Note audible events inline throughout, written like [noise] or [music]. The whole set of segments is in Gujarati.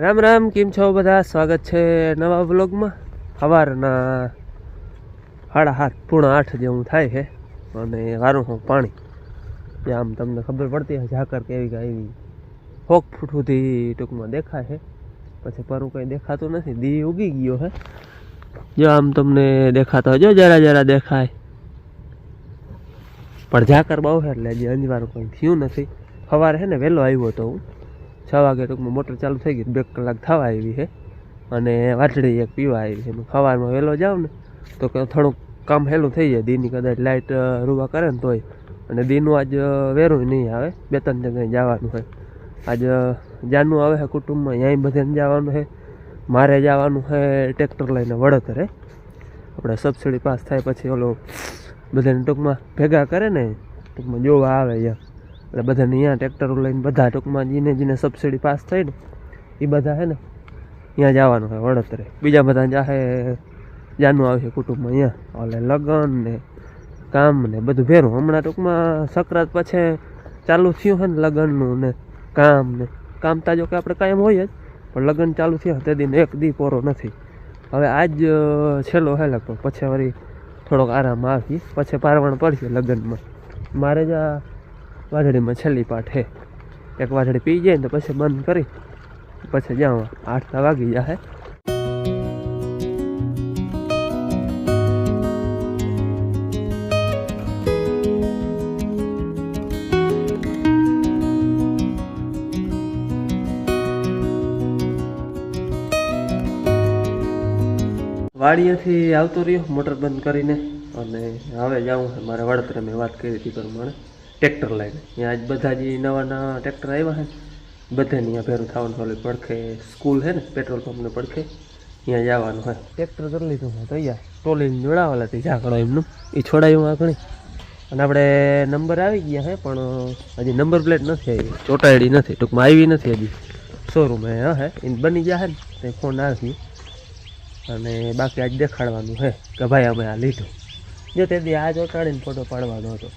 રામ રામ, કેમ છો બધા? સ્વાગત છે નવા વ્લોગમાં. સવારના સાડા સાત, પૂણા આઠ જેવું થાય છે. અને વારું હું પાણી. જે આમ તમને ખબર પડતી હોય, ઝાકર કેવી કે આવી હોક ફૂટ સુધી ટૂંકમાં દેખાય છે. પછી પરું કંઈ દેખાતું નથી. દી ઉગી ગયો છે. જો આમ તમને દેખાતો જો જરા જરા દેખાય. પણ ઝાકર બહુ છે એટલે હજી અંજવાનું કંઈ થયું નથી. સવારે છે ને વહેલો આવ્યો હતો હું. છ વાગે ટૂંકમાં મોટર ચાલુ થઈ ગઈ, બે કલાક થવા આવી છે. અને વાટડી એક પીવા આવી છે. સવારમાં વહેલો જાઉં ને, તો થોડુંક કામ હેલું થઈ જાય. દીની કદાચ લાઇટ રૂવા કરે ને તોય. અને દીનું આજ વેરું નહીં આવે. બે ત્રણ જગ્યાએ જવાનું હોય આજ જાનું આવે છે કુટુંબમાં. અહીં બધાને જવાનું છે. મારે જવાનું છે ટ્રેક્ટર લઈને વડોતરે આપણે સબસિડી પાસ થાય પછી ઓલો બધાને ટૂંકમાં ભેગા કરે ને, ટૂંકમાં જોવા આવે અહીંયા. એટલે બધાને અહીંયા ટ્રેક્ટરો લઈને બધા ટૂંકમાં જીને જીને સબસિડી પાસ થઈ ને એ બધા હે ને ત્યાં જવાનું હોય વડોદરે. બીજા બધા જાહે જાનું આવશે કુટુંબમાં અહીંયા. ઓલે લગ્ન ને કામ ને બધું ભેરું. હમણાં ટૂંકમાં સક્રાત પછી ચાલુ થયું હે ને લગ્નનું ને કામ ને. કામ તાજો કે આપણે કાયમ હોય જ, પણ લગ્ન ચાલુ થયા તે દિન એક દી પોરો નથી. હવે આજ છેલ્લો હે લગભગ. પછી વળી થોડોક આરામ આવી. પછી પારવણ પડશે લગ્નમાં. મારે જ આ વાજળીમાં છેલ્લી પાઠ હે. એક વાજળી પી જાય ને તો પછી બંધ કરી, પછી જાઉં આઠ વાગી જાય. વાડીએથી આવતો રહ્યો, મોટર બંધ કરીને. અને હવે જાઉં મારે વડતરે મેં વાત કરી હતી પ્રમાણે. ટ્રેક્ટર લઈને ત્યાં આજ બધા જે નવા નવા ટ્રેક્ટર આવ્યા છે, બધાને ત્યાં ભેરું થવાનું ઓલી પડખે સ્કૂલ છે ને, પેટ્રોલ પંપને પડખે ત્યાં જવાનું હોય. ટ્રેક્ટર કરી લીધું તો તૈયાર ટોલીને જોડાવેલા હતી ઝાકડો એમનું. એ છોડાયું આંકણી અને આપણે નંબર આવી ગયા છે, પણ હજી નંબર પ્લેટ નથી આવી. ચોટાડી નથી, ટૂંકમાં આવી નથી હજી. શોરૂમે હે એ બની ગયા છે ને, તે ફોન આવી. અને બાકી આજ દેખાડવાનું છે, કે ભાઈ અમે આ લીધું. જો તેથી આ ચોટાડીને ફોટો પાડવાનો હતો.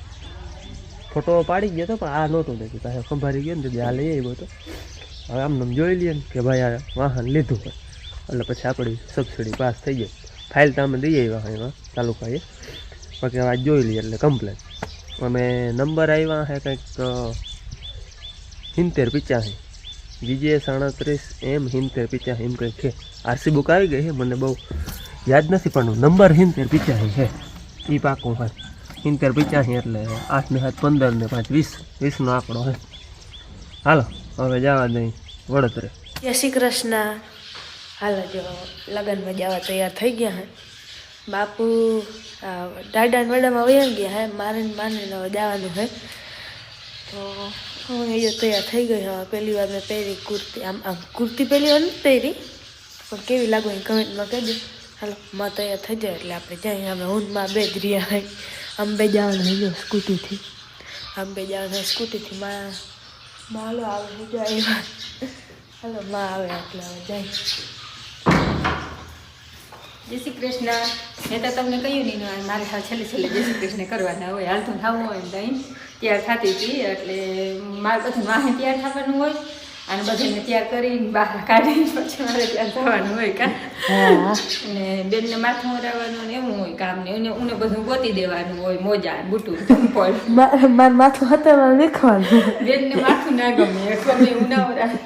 ફોટો પાડી ગયો હતો પણ આ નહોતું નથી પાસે ખંભારી ગયો ને તેથી આ લઈ આવ્યો હતો. હવે આમ જોઈ લઈએ ને કે ભાઈ આ વાહન લીધું હોય. એટલે પછી આપણી સબસિડી પાસ થઈ ગઈ. ફાઇલ તો અમે દઈ આવ્યા એમાં, તાલુકાએ. બાકી આજ જોઈ લઈએ એટલે કમ્પ્લેન અમે નંબર આવ્યા છે કંઈક સિત્તેર પિચ્યાસી. જીજે સાડત્રીસ એમ હિંતેર પિચ્યાસી એમ કંઈક છે. આરસી બુક આવી ગઈ છે, મને બહુ યાદ નથી, પણ નંબર હિંતેર પિચ્યાસી છે. એ પાકું હોય. હિંતેર પિચ્યાસી એટલે આઠ ને સાત પંદર ને પાંચ, વીસ, વીસનો આંકડો છે. હાલો, હવે જવા દઈ વડોદરે. જય શ્રી કૃષ્ણ. હાલો, જો લગ્નમાં જવા તૈયાર થઈ ગયા હે. બાપુ ને વડામાં વયા ગયા હે. મારે માને જવાનું હે. તો હું એ તૈયાર થઈ ગઈ હવે. પહેલી વાર મેં પહેરી કુર્તી. આમ આમ, કુર્તી પહેલી વાર નથી પહેરી. પણ કેવી લાગુ એ કમેન્ટમાં કહેજો. હાલો, માં તૈયાર થઈ જાય એટલે આપણે જઈએ. અમે ઊંધમાં બે જ રહ્યા હોય અંબે જવાનું હોય જો સ્કૂટીથી અંબે જવાનું સ્કૂટીથી માં માલો હાલો આવે જો આવ્યા હાલો માં આવે એટલે હવે જાય. જય શ્રી કૃષ્ણ. મેં તો તમને કહ્યું નહીં મારે હાલ છેલ્લે છેલ્લે જય શ્રી કૃષ્ણ કરવાના હોય હાલ તો થવું હોય અહીં તૈયાર થતી હતી એટલે મારે બધું માહે તૈયાર થવાનું હોય. અને બધાને તૈયાર કરીને બહાર કાઢીને પછી મારે ત્યાં જવાનું હોય કા? અને બેનને માથું ઓરાવવાનું ને એવું હોય કામ ને એને ઉને બધું ગોતી દેવાનું હોય મોજા બુટું ચંપલ. મારું માથું હતા દેખવાનું. બેનને માથું ના ગમે ગમે એવું ના ઓરાવે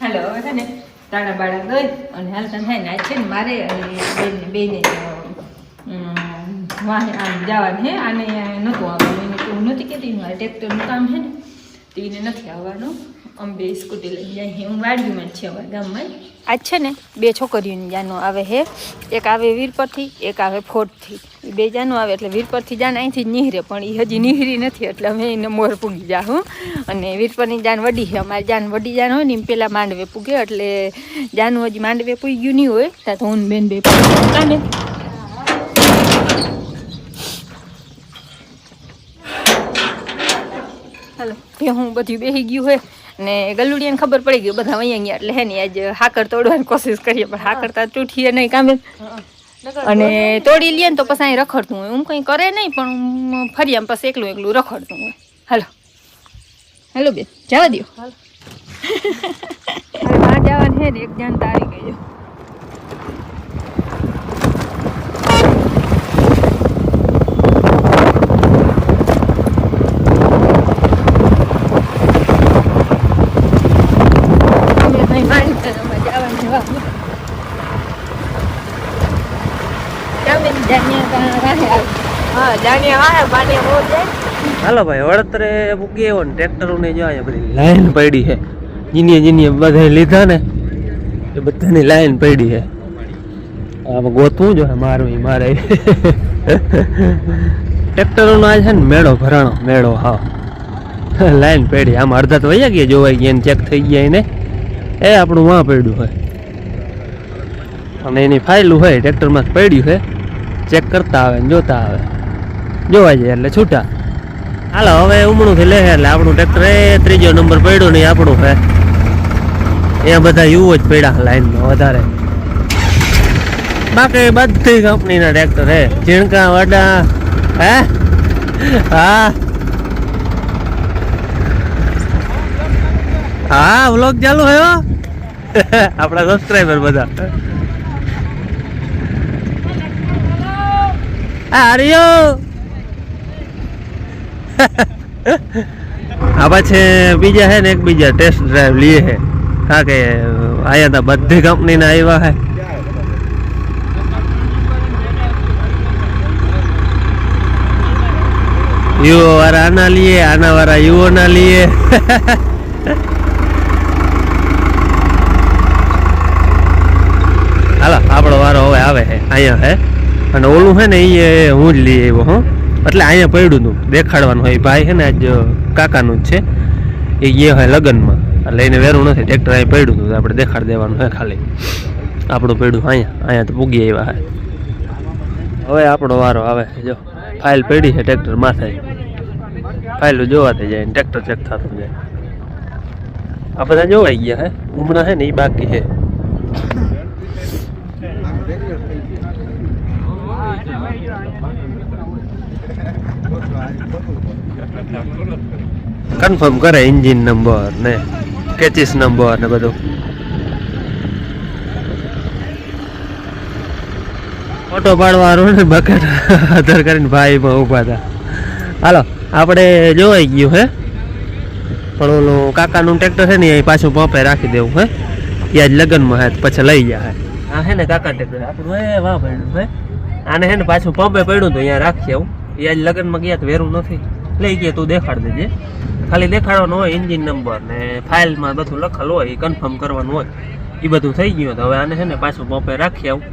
હાલો હવે છે ને તાળા બાળા ગઈ અને હાલ તમે હે ને છે ને મારે અને બેનને બેને વાહે આમ જવાનું હે આને નહોતું આવવાનું. હું કેતી કહેતી મારે ટ્રેક્ટરનું કામ છે ને તો એને નથી આવવાનું. અમે બે સ્કૂટી લઈ જાય હું વાડીમાં છે અમારા ગામમાં. આજ છે ને, બે છોકરીઓની જાનું આવે હે. એક આવે વીરપરથી, એક આવે ફોટથી બે જાનું આવે એટલે વીરપરથી જાન અહીંથી જ નીહરે, પણ એ હજી નીહરી નથી, એટલે અમે એને મોર પૂગી જાઉં અને વીરપરની જાન વડી છે અમારી જાન વડી જાન હોય ને, એમ પહેલાં માંડવે પૂગે, એટલે જાનું હજી માંડવે પૂગી ગયું નહીં હોય. ત્યાં તો હું બેન બે કાને. હાલો હું બધું બેસી ગયું હોય ને ગલુડિયાને ખબર પડી ગઈ બધા અહીંયા ગયા એટલે હે ને આજ હાકર તોડવાની કોશિશ કરીએ પણ હાકર તો તૂટીએ નહીં કામે અને તોડી લઈએ ને તો પછી અહીં રખડતું હોય. હું કંઈ કરે નહીં પણ ફરી આમ પછી એકલું એકલું રખડતું હોય. હાલો. હેલો બેન જવા દો હાલો. [laughs] જવાનું હે ને એક જાન તારી ગઈ જો અમે નહીં માનતા અમે જવાનું જવાનું જામીન જાણ્યા તા રાહે આવી હા જાણ્યા વાહે બાને બહુ જાય હાલો ભાઈ, વળતરે મૂકી ને, ટ્રેક્ટરોને જો અહીંયા બધી લાઈન પડી છે. જીનીએ જીનીએ બધા લીધા ને, એ બધાની લાઈન પડી છે. આમાં ગોતવું જો મારું મારે. ટ્રેક્ટરોનો આ છે ને મેળો, ભરાણો, મેળો, હા. લાઈન પડી, આમ અડધા તો વયા ગયા, જોવાઈ ગયા ને ચેક થઈ ગયા એને એ આપણું વાં પડ્યું હોય. અને એની ફાઇલું હોય ટ્રેક્ટરમાં પડ્યું છે ચેક કરતા આવે ને, જોતા આવે. જોવા જાય એટલે છૂટા. હાલો, હવે ઉમણું થી લે એટલે આપણું ટ્રેક્ટર એ ત્રીજો નંબર પડ્યો નહીં આપણું હે એ બધા યુવો જ પડ્યા લાઈનમાં વધારે. બાકી બધી કંપનીના ટ્રેક્ટર હે ઝીણકા, વડા, હે? હા. હા વ્લોગ ચાલુ હે હો. આપણા સબસ્ક્રાઈબર બધા. આ હરિયો. આ પાછે બીજા હે ને એક બીજા ટેસ્ટ ડ્રાઈવ લઈએ હે. હા કે, આયા તા બધી કંપનીના આવ્યા હે. યુઓ વાળા આના લઈએ આના વાળા યુવો ના લઈએ હાલો, આપણો વારો હવે આવે છે અહીંયા હે. અને ઓલું છે ને એ હું જ લઈ આવ્યો, હું. એટલે અહીંયા પડ્યું હતું દેખાડવાનું હોય ભાઈ છે ને, આજ કાકાનું જ છે. એ ગયે હોય લગ્નમાં. એટલે એને વેરું નથી, ટ્રેક્ટર અહીં પડ્યું હતું આપણે દેખાડ દેવાનું હોય ખાલી. આપણું પડ્યું અહીંયા અહીંયા તો પૂગી આવ્યા હે. હવે આપણો વારો આવે, જો. ફાઇલ પડી છે ટ્રેક્ટર માથે. ફાઇલો જોવાતી જાય ટ્રેક્ટર ચેક થતું જાય. આ બધા જોવાઈ ગયા હે? હમણાં છે ને એ બાકી છે કન્ફર્મ કરે એન્જિન નંબર ને કેચિસ નંબર ને બધું. ફોટો પાડવાનો ને બકેટ આધાર કરીને ભાઈમાં ઊભા હતા હાલો, આપણે જોવાઈ ગયું હે? પણ ઓલું કાકાનું ટ્રેક્ટર છે ને એ પાછું પંપે રાખી દેવું હે? એ આજ લગ્નમાં હે પછી લઈ ગયા હે. આ હે ને કાકા ટ્રેક્ટર આપણું એ વાહ પડ્યું હે. આને હે ને પાછું પંપે પડ્યું તો અહીંયા રાખીએ આવું. એ આજ લગ્નમાં ગયા તો વેરું નથી. લઈ ગયા તું દેખાડ દેજે. ખાલી દેખાડવાનો હોય એન્જિન નંબર ને ફાઇલમાં બધું લખેલું હોય, એ કન્ફર્મ કરવાનું હોય. એ બધું થઈ ગયું. તો હવે આને છે ને પાછું પંપે રાખી આવું.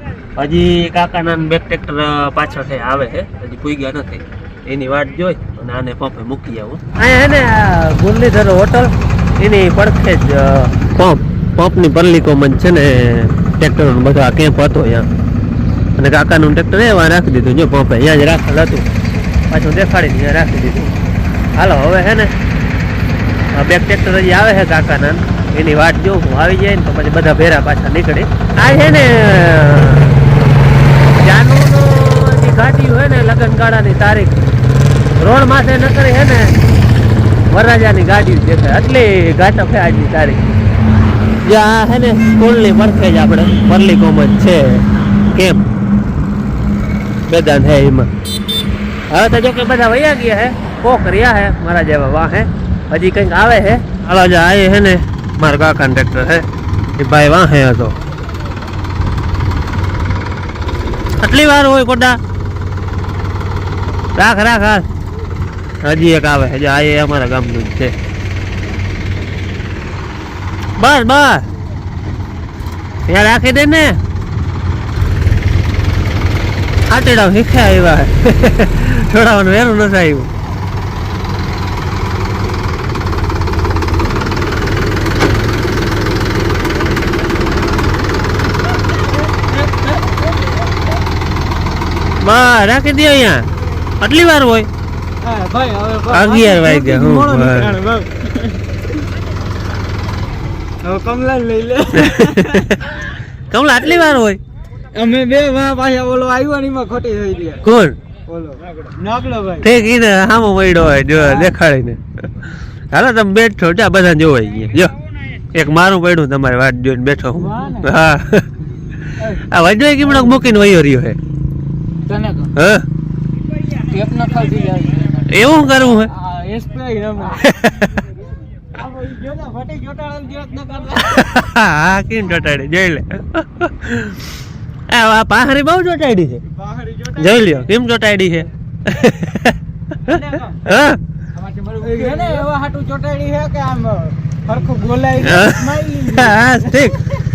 હજી કાકાના બેક ટ્રેક્ટર પાછળથી આવે છે. હજી પૂગ્યા નથી. એની વાટ જોઈ અને આને પંપે મૂકી આવું. અહીંયા છે ને મુરલીધર હોટલ. એની પડખે જ પંપ પંપની પરલીકોમાં છે ને ટ્રેક્ટરનો બધો આ કેમ્પ હતો અહીંયા. અને કાકાનું ટ્રેક્ટર એવા રાખી દીધું. જો પંપે અહીંયા જ રાખેલ હતું. પાછું દેખાડી દીધું, રાખી દીધું. હાલો, હવે હે ને બે ટ્રેક્ટર હજી આવે છે કાકાના એની વાટ જોઉં, હું આવી જાય ને તો પછી બધા ભેરા પાછા નીકળે. આ છે ને, જાનુનો ગાડી હોય ને લગ્ન ગાળાની તારીખ. રોડ માથે ન કરી હે ને, વરરાજાની ગાડી દેખાય. આટલી ઘાટક છે આજની તારીખ. જ્યાં હે ને, સ્કૂલની પડખે જ આપણે પરલી કોમજ છે. કેમ? મેદાન હે એમાં. હવે તો જો કે બધા વયા ગયા હે, કોક રહ્યા હે, મારા જેવા વાહ હે. હજી કંઈક આવે હે? હાલો જે આ હે ને, મારા કાકા ટ્રેક્ટર હે. એ ભાઈ વાહ હે હતો આટલી વાર હોય કોડા રાખ રાખ, હાલ. હજી એક આવે, હજી આ એ અમારા ગામનું જ છે. બસ બસ ત્યાં રાખી દે ને. આટેડા શીખ્યા આવ્યા [laughs] છોડાવવાનું એનું નથી આવ્યું બા રાખી દે અહીંયા. આટલી વાર હોય? અગિયાર વાગ્યા હું કમલા લઈ લે. [laughs] કમલા આટલી વાર હોય? અમે બે વા પાછા ઓલો આવ્યો ને એમાં ખોટી થઈ ગયા. કોણ? હામો મળ્યો હોય જો દેખાડીને. હાલો તમે બેઠો ત્યાં બધા જોવાઈ ગયા. જો એક મારું પડ્યું તમારે વાત જોઈને બેઠો હું. ને. હા. આ કીમડો મૂકીને વયો રહ્યો હે? એવું કરવું હે? હા કેમ ચોટાડી જોઈ લે. આ પાહરી બહુ ચોટાડી છે. જોટા જોઈ લ્યો કેમ ચોટાડી [laughs] છે? હા.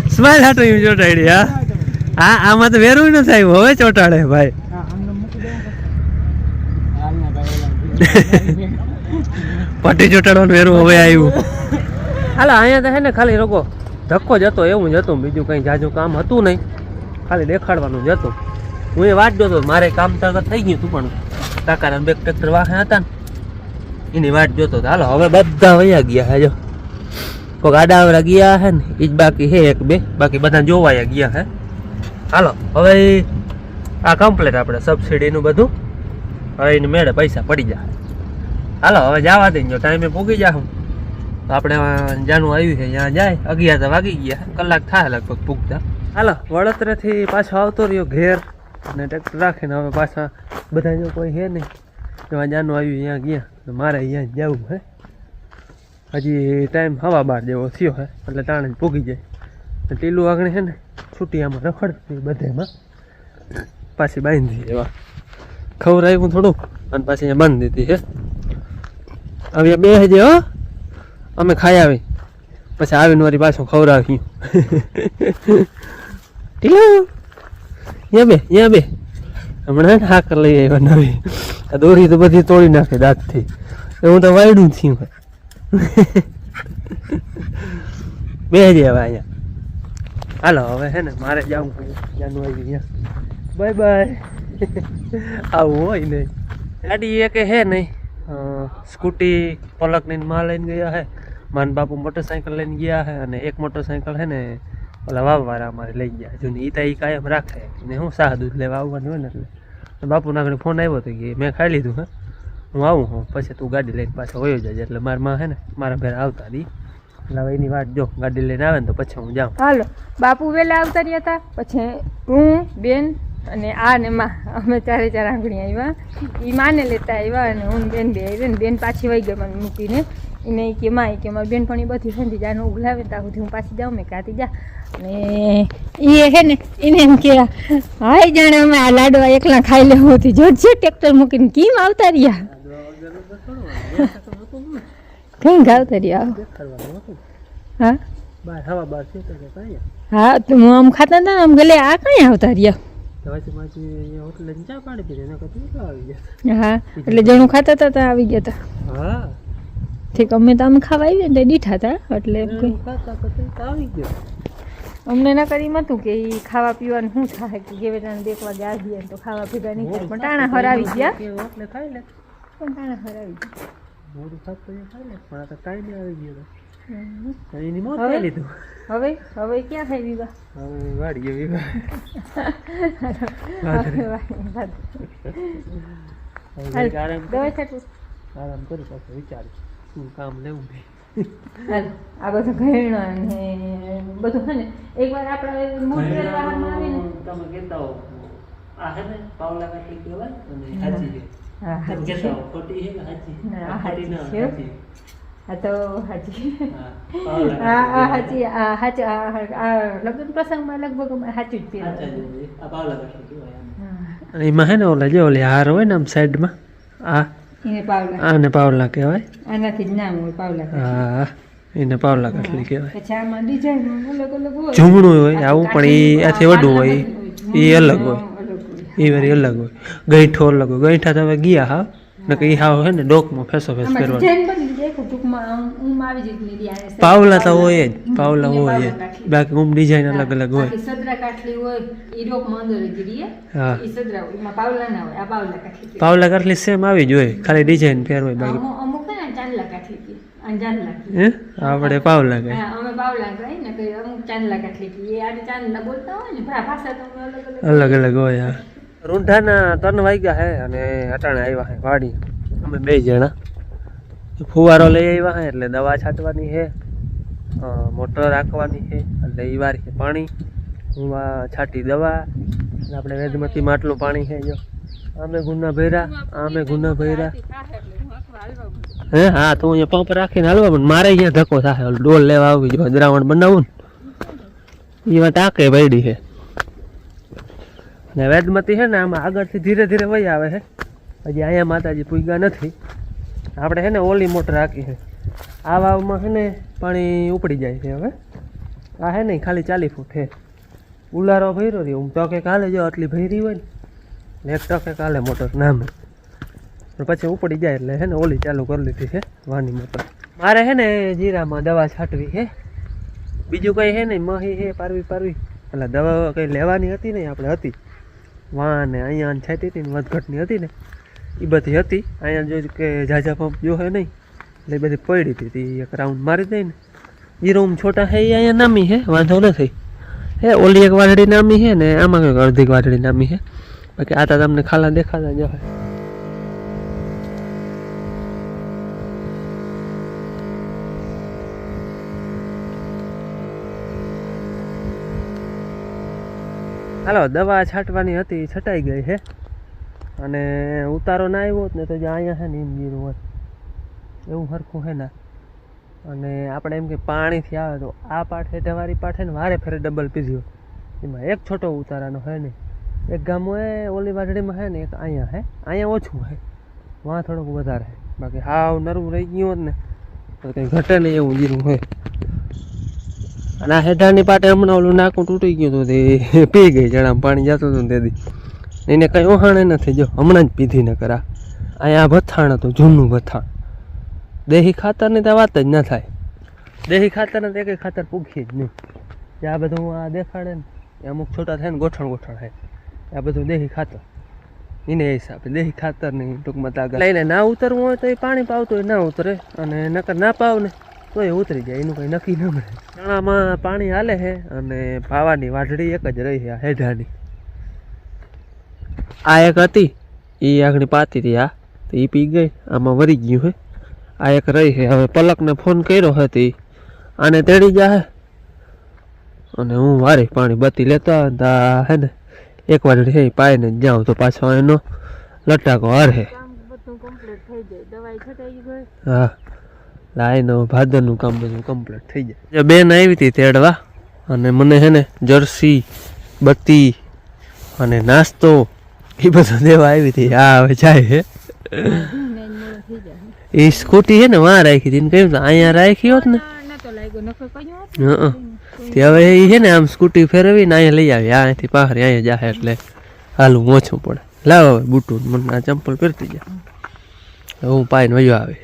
સ્માઈલી હાટો એમ ચોટાડી હા? હા આમાં તો વેરું ન થાય હવે ચોટાડે ભાઈ. પટ્ટી ચોટાડવાનું વેરું હવે આવ્યું. [laughs] હાલો અહીંયા તો હે ને ખાલી રોકો. ધક્કો જતો એવું જ હતું. બીજું કંઈ જાજુ કામ હતું નહીં. ખાલી દેખાડવાનું જ હતું. હું એ વાટ જોતો મારે કામ તરત થઈ ગયું હતું પણ કાકાના બે ટ્રેક્ટર વાહે હતા ને, એની વાટ જોતો હતો હાલો, હવે બધા વયા ગયા હે જો. કોઈક આડાવડા ગયા હે ને એ જ બાકી હે એક બે, બાકી બધા જોવાયા ગયા હે. હાલો, હવે આ કમ્પ્લેટ આપણે સબસિડીનું બધું, હવે એને મેળે પૈસા પડી જાય. હાલો, હવે જવા દઈ જો ટાઈમે પૂગી જા હું. આપણે જાનું આવ્યું છે ત્યાં જાય, અગિયાર વાગી ગયા કલાક થાય લગભગ પૂગતા. હાલો, વડોદરાથી પાછો આવતો રહ્યો ઘેર. અને ટ્રેક્ટર રાખીને હવે પાછા બધા જો કોઈ છે નહીં. એમાં જાનું આવ્યું અહીંયા ગયા મારે અહીંયા જવું હે. હજી ટાઈમ હવા બાર જેવો થયો હે, એટલે તાણે જ પૂગી જાય. અને ટીલું આગળ છે ને, છૂટી આમાં રખડતી બધેમાં પાછી બાંધી એવા. ખવડાવ્યું થોડુંક, અને પાછી અહીંયા બાંધી દીધી છે હવે બે હજે હો. અમે ખાઈ આવી. પછી આવીને વળી પાછું ખવડાવ્યું [laughs] ટીલું. યા બે અહીંયા બે. હમણાં ઠાકર લઈ આવ્યા નવી. આ દોરી તો બધી તોડી નાખી દાંતથી. એ હું તો વાયડું થયું બે હજી હવે અહીંયા. હાલો, હવે હે ને મારે જવું જાનું આવી અહીંયા બાય બાય. આવું હોય નહીં ગાડી એક હે નહીં. સ્કૂટી પલકની લઈને માં લઈને ગયા હે. માન બાપુ મોટરસાઇકલ લઈને ગયા હે અને એક મોટરસાઇકલ હે ને ઓલા વાવવાળા અમારે લઈ ગયા. જો ને ઈ તો એ કાયમ રાખે. ને હું શાહ દૂધ લેવા આવવાનું હોય ને એટલે. બાપુના બાપુ ફોન આવ્યો હતો કે મેં ખાઈ લીધું, હે? હું આવું, હું પછી તું ગાડી લઈને પાછો વયો જાય એટલે મારા માં, હે ને, મારા ઘરે આવતા દી. એટલે હવે એની વાત જો, ગાડી લઈને આવે ને તો પછી હું જાઉં. હાલો, બાપુ વહેલા આવતા રહ્યા હતા. પછી હું, બેન અને આ ને માં, અમે ચારે ચાર આંગળી આવ્યા એ માને લેતા આવ્યા અને હું બેન બે આવી ને બેન પાછી વહી ગયા મને મૂકીને. એને કે માય કે મારી બેનપણી બધી સંધી જાનું ઉગલાવે ત્યાં સુધી હું પાછી જાઉં મેં કાતી જા. અને એ હે ને એને એમ કે હાય જાણે અમે આ લાડવા એકલા ખાઈ લેવું હતી જોજે ટ્રેક્ટર મૂકીને કેમ આવતા રહ્યા? કઈ આવતા રહ્યા? હા? હા તો હું આમ ખાતા હતા આમ ગલે આ કઈ આવતા રહ્યા? હા એટલે જણું ખાતા હતા ત્યાં આવી ગયા હતા હા. ઠીક અમે તો આમ ખાવા આવીએ ને દીઠા હતા એટલે અમને ના કરી હતું કે એ ખાવા પીવાનું શું થાય કે ગેવે ટાણે એક વાગે આવીએ તો ખાવા પીવા નહીં થાય. પણ ટાણા હરાવી ગયા. પણ ટાણા હરાવી ગયા. હવે? હવે? ક્યાં ખાઈ હવે [laughs] વિવાહ. હવે આરામ કરી. વિચારું. શું કામ લેવું હાલ, આ બધું ઘરેણા અને બધું છે ને એકવાર આપણે મોટર વાહનમાં આવે ને તમે કહેતા હો આ હે ને પાવલા કાટલી કહેવાય અને હાચી છે. હા છે. ખોટી ના, આ છે. તો હાચી હા આ હાચી આ આ આ લગ્ન પ્રસંગમાં લગભગ હાચું જ. હા. એમાં હે ને ઓલા જે ઓલી હાર હોય ને આમ સાઈડમાં આ એને પાવલા. આને પાવલા કહેવાય? આનાથી જ નામ હોય પાવલા હા એને પાવલા કાટલી કહેવાય પછી આમાં ડિઝાઇન અલગ અલગ હોય. ઝૂમણું હોય આવું પણ એ આથી વડું હોય. એ અલગ હોય. અલગ હોય. એ વળી અલગ હોય. ગઈઠો અલગ હોય. ગઈઠા તમે ગયા હા? ને ઈ હાવ હે ને ડોકમાં ફેસો ફેસ કરવા ઊંમ પાવલા તો હોય જ પાવલા હોય જ. બાકી ઉમ ડિઝાઇન અલગ અલગ હોય. સદરા કાટલી હોય ઈ રોકમાં અંદર જ રહીએ હા. ઈ સદરા એમાં પાવલા ના હોય આ પાવલા કાટલી પાવલા કાટલી સેમ આવી જ હોય ખાલી ડિઝાઇન ફેર હોય બાકી. અમુક ને ચાંદલા કાટલી. હે? આપણે પાવલા કહે અમે પાવલા કહીએ ને કે અમુક ચાંદલા કાટલી એ આને ચાંદલા બોલતા હોય ને ભાષા તો અલગ અલગ અલગ અલગ હોય હા. રૂંઢાના ત્રણ વાગ્યા હે અને અટાણે આવ્યા હે વાડી. અમે બે જણા. ફુવારો લઈ આવ્યા હે એટલે દવા છાંટવાની હે મોટર રાખવાની છે એટલે એ વાર છે પાણી. હું છાંટી દવા આપણે વેદમતી માટલું પાણી છે જો. આમે ગુના ભર્યા, આમે ગુના ભર્યા. હે, હા, તો અહીંયા પંપ રાખીને હાલવા પણ મારે અહીંયા ધક્કો થાય. ડોલ લેવા આવી જો દ્રાવણ બનાવું ને. એમાં ટાંકે પડી છે ને વેદમતી છે ને આમાં આગળથી ધીરે ધીરે વહી આવે છે. હજી અહીંયા માતાજી પૂગ્યા નથી. આપણે છે ને ઓલી મોટર રાખી છે. આ વાવમાં છે ને પાણી ઉપડી જાય છે હવે. આ છે ને ખાલી ચાલી ફૂટ છે. ઉલારો ભર્યો રહ્યો. હું ટકે કાલે જો આટલી ભરી હોય ને. એક ટકે કાલે મોટર નામે. પછી ઉપડી જાય એટલે છે ને ઓલી ચાલુ કરી લીધી છે વાની મોટર. મારે છે ને જીરામાં દવા છાંટવી છે. બીજું કંઈ છે નહીં મહી છે, પારવી પારવી. એટલે દવા કંઈ લેવાની હતી નહીં, આપણે હતી. વાં ને અહીંયા છાંટી હતી ને વધઘટની હતી ને એ બધી હતી. અહીંયા જો કે ઝાઝા પંપ જો હે નહીં, એટલે બધી પડી હતી. એક રાઉન્ડ મારી દઈ ને. એ રૂમ છોટા હે એ અહીંયા નામી હે, વાંધો નથી. હે, ઓલી એક વાદળી નામી હે ને, આમાં કંઈક અડધી વાદળી નામી હે. બાકી આ તો તમને ખાલા દેખાતા જ હોય હાલો, દવા છાંટવાની હતી છટાઈ ગઈ છે. અને ઉતારો ના આવ્યો ને તો અહીંયા છે ને એમ જીરું હોય એવું સરખું છે ને. અને આપણે એમ કે પાણીથી આવે તો આ પાઠ હેઠવારી પાઠ ને વારે ફેરે ડબલ પીધ્યો. એમાં એક છોટો ઉતારાનો છે ને. એક ગામો એ, ઓલી વાઢડીમાં છે ને, એક અહીંયા છે. અહીંયા ઓછું છે. વાં થોડુંક વધારે બાકી હાવ નરવું રહી ગયું હોત ને, તો કંઈ ઘટે નહીં એવું જીરું હોય. અને આ હેઠાની પાટે હમણાં ઓલું નાકું તૂટી ગયું હતું, તે [laughs] પી ગઈ જણામ, પાણી જતું હતું તેથી એને કંઈ ઓહાણે નથી, જો, હમણાં જ પીધી ન કરા અહીંયા ભથાણ હતું, જૂનું ભથાણ દેહી ખાતરની તો વાત જ ન થાય. દેહી ખાતર તો કંઈ ખાતર પૂખી જ નહીં. જે આ બધું આ દેખાડે ને અમુક છોટા થાય ને, ગોઠણ ગોઠણ થાય. આ બધું દેહી ખાતર. એને હિસાબે દેહી ખાતરની ટૂંકમાં તાગા લઈને ના ઉતરવું હોય તો એ પાણી પાવતું હોય, ના ઉતરે અને નકર ના પાવ ને તો એ ઉતરી જાય એનું કંઈ નક્કી ન મળે. ચણામાં પાણી હાલે છે અને પાવાની વાઢડી એક જ રહી છે આ હેઢાની. આ એક હતી એ આગળ પાતી હતી આ તો એ પી ગઈ આમાં વરી ગયું છે. આ એક રહી છે હવે પલકને ફોન કર્યો હતી આને તેડી જાય અને હું વારી પાણી બતી લેતો આવે ને તો આ હે ને એક વાઢડી છે એ પાઈને જ જાઉં તો પાછો એનો લટાકો હરે. હા. લાઈનો ભાદરનું કામ બધું કમ્પ્લીટ થઈ જાય. બેન આવી હતી તેડવા, અને મને છે ને જર્સી, બત્તી, અને નાસ્તો એ બધું દેવા આવી હતી. આ હવે જાય હે. એ સ્કૂટી છે ને વાં રાખી હતી કહ્યું અહીંયા રાખી હોત ને. હં તે હવે એ છે ને આમ સ્કૂટી ફેરવીને અહીંયા લઈ આવી. અહીંયાથી બહાર અહીંયા જાહે એટલે હાલું ઓછું પડે. લાવ હવે બુટું મને આ ચંપલ પહેરતી જા. હું પાઈને વયો આવે.